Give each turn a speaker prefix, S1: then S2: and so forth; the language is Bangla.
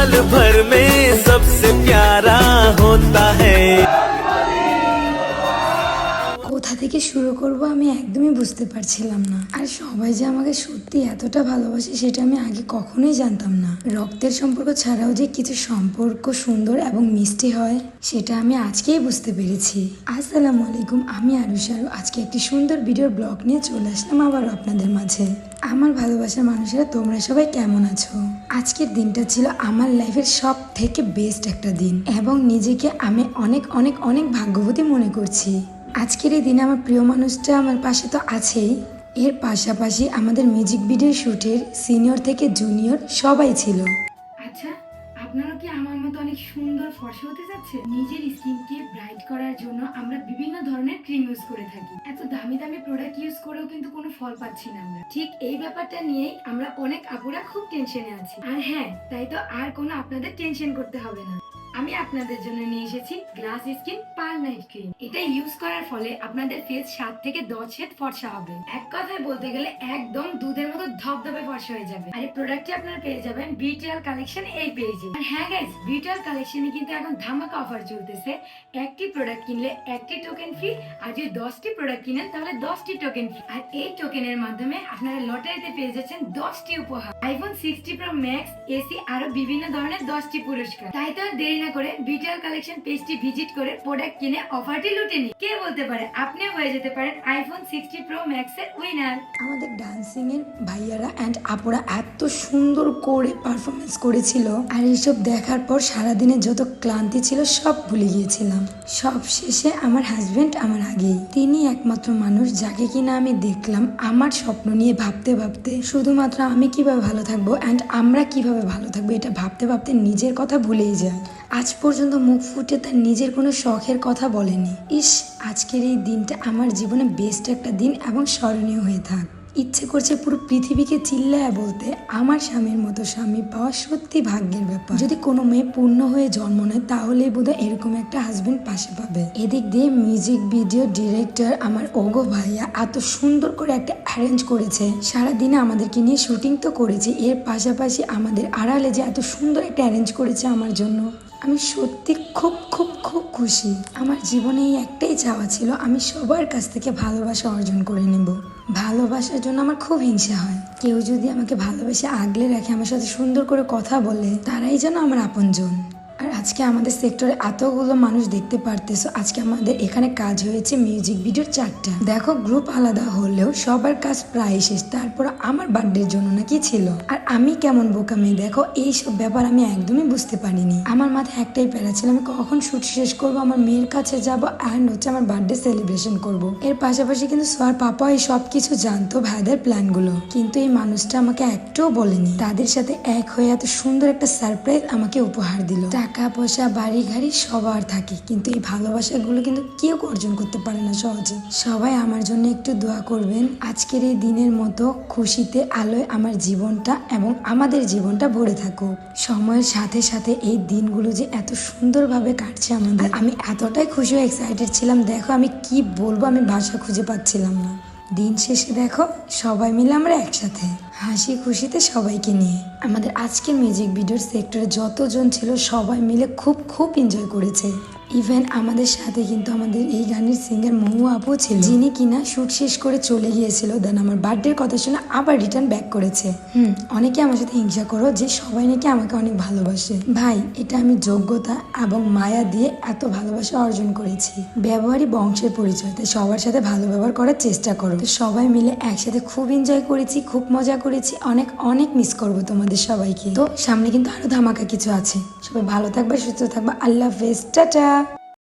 S1: साल भर में
S2: থেকে শুরু করব আমি একদমই বুঝতে পারছিলাম না। আর সবাই যে আমাকে সত্যি এতটা ভালোবাসে সেটা আমি আগে কখনোই জানতাম না। রক্তের সম্পর্ক ছাড়াও যে কিছু সম্পর্ক সুন্দর এবং মিষ্টি হয়, সেটা আমি আজকেই বুঝতে পেরেছি। আসসালামু আলাইকুম, আমি আরুষারু আজকে একটি সুন্দর ভিডিওর ব্লগ নিয়ে চলে আসলাম আবারও আপনাদের মাঝে। আমার ভালোবাসার মানুষেরা, তোমরা সবাই কেমন আছো? আজকের দিনটা ছিল আমার লাইফের সব থেকে বেস্ট একটা দিন এবং নিজেকে আমি অনেক অনেক অনেক ভাগ্যবতী মনে করছি। আজকের এই দিনে আমার প্রিয় মানুষটা আমার পাশে তো আছেই। এর পাশাপাশি আমাদের মিউজিক ভিডিও শুটের সিনিয়র থেকে জুনিয়র সবাই ছিল।
S3: আচ্ছা আপনারা কি আমার মতো অনেক সুন্দর ফর্সা হতে যাচ্ছে নিজের স্কিনকে ব্রাইট করার জন্য আমরা বিভিন্ন ধরনের ক্রিম ইউজ করে থাকি। এত দামি দামি প্রোডাক্ট ইউজ করেও কিন্তু কোনো ফল পাচ্ছি না আমরা। ঠিক এই ব্যাপারটা নিয়েই আমরা অনেক আপুরা খুব টেনশনে আছি। আর হ্যাঁ তাই তো আর কোনো আপনাদের টেনশন করতে হবে না। আমি আপনাদের জন্য নিয়ে এসেছি glass skin per night cream. এটা ইউজ করার ফলে আপনাদের ফেস সাত থেকে দশ শেড ফর্সা হবে। এক কথায় বলতে গেলে একদম দুধের মতো ধপধপে ফর্সা হয়ে যাবে। আর এই প্রোডাক্টটি আপনারা পেয়ে যাবেন বিটিএল কালেকশন এই পেজে আর হ্যাঁ গাইস বিটিএল কালেকশনে কিন্তু এখন ধামাকা অফার চলতেছে। একটি প্রোডাক্ট কিনলে একটি টোকেন ফ্রি আর যদি দশটি প্রোডাক্ট কিনেন তাহলে দশটি টোকেন ফ্রি আর এই টোকেনের মাধ্যমে আপনারা লটারিতে পেয়ে যাচ্ছেন দশটি উপহার। IPhone sixty pro max AC আরও বিভিন্ন ধরনের দশটি পুরস্কার। তাই তো দেরি না করে বিটিএল কালেকশন পেজটি ভিজিট করে প্রোডাক্ট কিনে অফারটি লুটে নিন। কে বলতে পারে আপনিও হয়ে যেতে পারেন আইফোন সিক্সটি প্রো ম্যাক্স এর উইনার
S2: আমাদের ডান্সিং এর ভাইয়ারা অ্যান্ড আপুরা এত সুন্দর করে পারফরমেন্স করেছিল। আর এইসব দেখার পর সারাদিনে যত ক্লান্তি ছিল, সব ভুলে গিয়েছিলাম। সব শেষে আমার হাজবেন্ড আমার আগেই। তিনি একমাত্র মানুষ যাকে কিনা আমি দেখলাম আমার স্বপ্ন নিয়ে ভাবতে ভাবতে। শুধুমাত্র আমি কীভাবে ভালো থাকব অ্যান্ড আমরা কীভাবে ভালো থাকব এটা ভাবতে ভাবতে নিজের কথা ভুলেই যায় আজ পর্যন্ত মুখ ফুটে তার নিজের কোনো শখের কথা বলেনি। ইস, আজকের এই দিনটা আমার জীবনে বেস্ট একটা দিন এবং স্মরণীয় হয়ে থাক। ইচ্ছে করছে পুরো পৃথিবীকে চিল্লায় বলতে আমার স্বামীর মতো স্বামী পাওয়া সত্যি ভাগ্যের ব্যাপার। যদি কোনো মেয়ে পূর্ণ হয়ে জন্ম নেয় তাহলে বোধহয় এরকম একটা হাজবেন্ড পাশে পাবে। এদিক দিয়ে মিউজিক ভিডিও ডিরেক্টর আমার ওগো ভাইয়া এত সুন্দর করে একটা অ্যারেঞ্জ করেছে। সারাদিনে আমাদেরকে নিয়ে শুটিং তো করেছে, এর পাশাপাশি আমাদের আড়ালে যে এত সুন্দর একটা অ্যারেঞ্জ করেছে আমার জন্য। আমি সত্যি খুব খুব খুব খুশি। আমার জীবনে এই একটাই চাওয়া ছিল, আমি সবার কাছ থেকে ভালোবাসা অর্জন করে নেব। ভালোবাসার জন্য আমার খুব হিংসা হয়। কেউ যদি আমাকে ভালোবেসে আগলে রাখে, আমার সাথে সুন্দর করে কথা বলে, তারাই যেন আমার আপনজন। আর আজকে আমাদের সেক্টরে এতগুলো মানুষ দেখতে পারতেছো। আজকে আমাদের এখানে কাজ হয়েছে মিউজিক ভিডিওর চারটা। দেখো গ্রুপ আলাদা হলেও সবার কাজ প্রায় শেষ। তারপর আমার বার্থডের জন্য নাকি ছিল। আর আমি কেমন বোকা মেয়ে? দেখো এইসব ব্যাপার আমি একদমই বুঝতে পারিনি। আমার মাথায় একটাই প্যারা ছিল, আমি কখন শুট শেষ করব, আমার মেয়ের কাছে যাব অ্যান্ড হচ্ছে আমার বার্থডে সেলিব্রেশন করব। এর পাশাপাশি কিন্তু সোয়ার পাপা এই সব কিছু জানতো ভাইদের প্ল্যানগুলো কিন্তু এই মানুষটা আমাকে একটাও বলেনি। তাদের সাথে এক হয়ে এত সুন্দর একটা সারপ্রাইজ আমাকে উপহার দিল। টাকা পয়সা বাড়ি গাড়ি সবার থাকে। কিন্তু এই ভালোবাসাগুলো কিন্তু কেউ অর্জন করতে পারে না সহজে। সবাই আমার জন্য একটু দোয়া করবেন। আজকের এই দিনের মতো খুশিতে আলোয় আমার জীবনটা এবং আমাদের জীবনটা ভরে থাকুক। সময়ের সাথে সাথে এই দিনগুলো যে এত সুন্দরভাবে কাটছে আমাদের। আমি এতটাই খুশি এক্সাইটেড ছিলাম। দেখো আমি কি বলব? আমি ভাষা খুঁজে পাচ্ছিলাম না। দিন শেষে দেখো, সবাই মিলে আমরা একসাথে। হাসি খুশিতে সবাইকে নিয়ে। আমাদের আজকের মিউজিক ভিডিওর সেক্টরে যতজন ছিল, সবাই মিলে খুব খুব এনজয় করেছে। ইভেন আমাদের সাথে কিন্তু আমাদের এই গানের সিঙ্গার মহু আপু ছিল। যিনি কিনা শুট শেষ করে চলে গিয়েছিল। দেন আমার বার্থডের কথা শুনে আবার রিটার্ন ব্যাক করেছে। হুম। অনেকে আমার সাথে হিংসা করো যে সবাই নাকি আমাকে অনেক ভালোবাসে। ভাই এটা আমি যোগ্যতা এবং মায়া দিয়ে এত ভালোবাসা অর্জন করেছি। ব্যবহারই বংশের পরিচয় তাই সবার সাথে ভালো ব্যবহার করার চেষ্টা করো। তো সবাই মিলে একসাথে খুব এনজয় করেছি খুব মজা করেছি। অনেক অনেক মিস করব তোমাদের সবাইকে। তো সামনে কিন্তু আরও ধামাকা কিছু আছে। সবাই ভালো থাকবে সুস্থ থাকবে। আল্লাহ হাফেজ। টাটা!